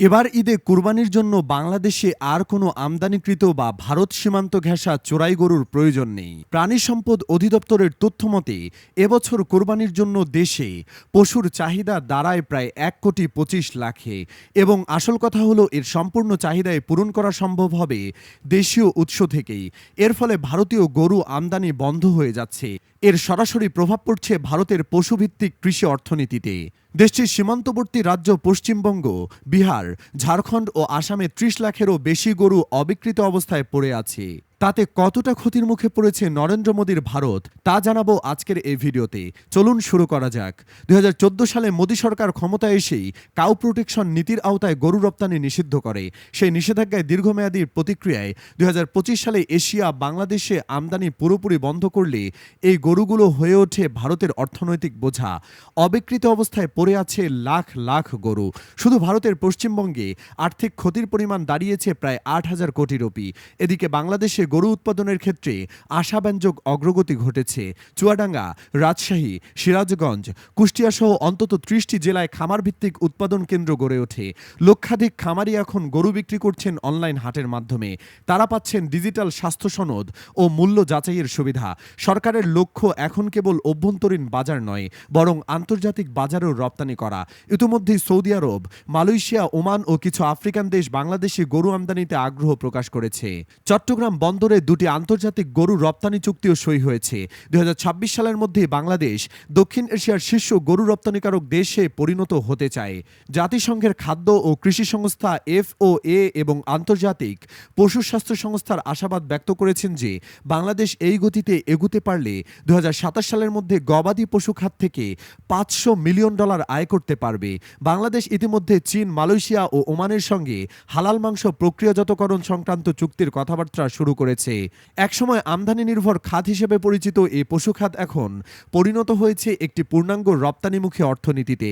এবার ঈদে কুরবানির জন্য বাংলাদেশে আর কোনো আমদানিকৃত বা ভারত সীমান্ত ঘেঁষা চোরাই গরুর প্রয়োজন নেই। প্রাণী সম্পদ অধিদপ্তরের তথ্য মতে, এবছর কোরবানির জন্য দেশে পশুর চাহিদা দাঁড়ায় প্রায় এক কোটি পঁচিশ লাখে এবং আসল কথা হলো এর সম্পূর্ণ চাহিদায় পূরণ করা সম্ভব হবে দেশীয় উৎস থেকেই। এর ফলে ভারতীয় গরু আমদানি বন্ধ হয়ে যাচ্ছে। এর সরাসরি প্রভাব পড়ছে ভারতের পশুভিত্তিক কৃষি অর্থনীতিতে। দেশটির সীমান্তবর্তী রাজ্য পশ্চিমবঙ্গ, বিহার, ঝাড়খণ্ড ও আসামে ত্রিশ লাখেরও বেশি গরু অবিকৃত অবস্থায় পড়ে আছে। তাতে কতটা ক্ষতির মুখে পড়েছে নরেন্দ্র মোদীর ভারত, তা জানাব আজকের এই ভিডিওতে। চলুন শুরু করা যাক। দুই হাজার চোদ্দ সালে মোদী সরকার ক্ষমতায় এসেই কাউ প্রোটেকশন নীতির আওতায় গরু রপ্তানি নিষিদ্ধ করে। সেই নিষেধাজ্ঞায় দীর্ঘমেয়াদী প্রতিক্রিয়ায় দুই হাজার পঁচিশ সালে এশিয়া, বাংলাদেশে আমদানি পুরোপুরি বন্ধ করলে এই গরুগুলো হয়ে ওঠে ভারতের অর্থনৈতিক বোঝা। অবিকৃত অবস্থায় পড়ে আছে লাখ লাখ গরু। শুধু ভারতের পশ্চিমবঙ্গে আর্থিক ক্ষতির পরিমাণ দাঁড়িয়েছে প্রায় আট হাজার কোটি রুপি। এদিকে বাংলাদেশে গরু উৎপাদনের ক্ষেত্রে আশাব্যঞ্জক অগ্রগতি ঘটেছে। চুয়াডাঙ্গা, রাজশাহী, সিরাজগঞ্জ, কুষ্টিয়া সহ অন্তত ত্রিশটি জেলায় খামার ভিত্তিক উৎপাদন কেন্দ্র গড়ে ওঠে। লক্ষাধিক খামারি এখন গরু বিক্রি করছেন অনলাইন হাটের মাধ্যমে। তারা পাচ্ছেন ডিজিটাল স্বাস্থ্য সনদ ও মূল্য যাচাইয়ের সুবিধা। সরকারের লক্ষ্য এখন কেবল অভ্যন্তরীণ বাজার নয়, বরং আন্তর্জাতিক বাজারেও রপ্তানি করা। ইতিমধ্যেই সৌদি আরব, মালয়েশিয়া, ওমান ও কিছু আফ্রিকান দেশ বাংলাদেশি গরু আমদানিতে আগ্রহ প্রকাশ করেছে। চট্টগ্রাম বন্দরে দুটি আন্তর্জাতিক গরু রপ্তানি চুক্তিও সই হয়েছে। দু হাজার ছাব্বিশ সালের মধ্যে বাংলাদেশ, দক্ষিণ এশিয়ার শীর্ষ গরু রপ্তানিকারক দেশে পরিণত হতে চায়। জাতিসংঘের খাদ্য ও কৃষি সংস্থা এফও এ এবং আন্তর্জাতিক পশু স্বাস্থ্য সংস্থার আশাবাদ ব্যক্ত করেছেন যে, বাংলাদেশ এই গতিতে এগুতে পারলে দু হাজার সাতাশ সালের মধ্যে গবাদি পশু খাত থেকে পাঁচশো মিলিয়ন ডলার আয় করতে পারবে। বাংলাদেশ ইতিমধ্যে চীন, মালয়েশিয়া ও ওমানের সঙ্গে হালাল মাংস প্রক্রিয়াজাতকরণ সংক্রান্ত চুক্তির কথাবার্তা শুরু করেছে। একসময় আমদানি নির্ভর খাত হিসেবে পরিচিত এই পশু খাত এখন পরিণত হয়েছে একটি পূর্ণাঙ্গ রপ্তানিমুখী অর্থনীতিতে।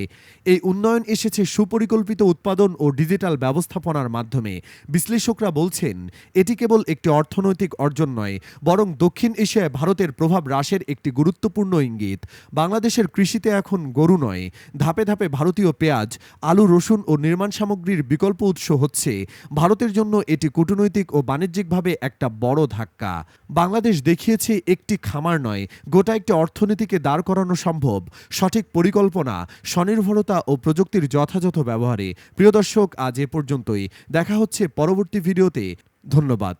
এই উন্নয়ন এসেছে সুপরিকল্পিত উৎপাদন ও ডিজিটাল ব্যবস্থাপনার মাধ্যমে। বিশ্লেষকরা বলছেন, এটি কেবল একটি অর্থনৈতিক অর্জন নয়, বরং দক্ষিণ এশিয়ায় ভারতের প্রভাব হ্রাসের একটি গুরুত্বপূর্ণ ইঙ্গিত। বাংলাদেশের কৃষিতে এখন গরু নয়, ধাপে ধাপে ভারতীয় পেঁয়াজ, আলু, রসুন ও নির্মাণ সামগ্রীর বিকল্প উৎস হচ্ছে। ভারতের জন্য এটি কূটনৈতিক ও বাণিজ্যিকভাবে একটা বড় ধাক্কা। বাংলাদেশ দেখিয়েছে একটি খামার নয়, গোটা একটি অর্থনীতিকে দাঁড় করানো সম্ভব। সঠিক পরিকল্পনা, স্বনির্ভরতা ও প্রযুক্তির যথাযথ ব্যবহারে। প্রিয় দর্শক, আজ এ পর্যন্তই। দেখা হচ্ছে পরবর্তী ভিডিওতে। ধন্যবাদ।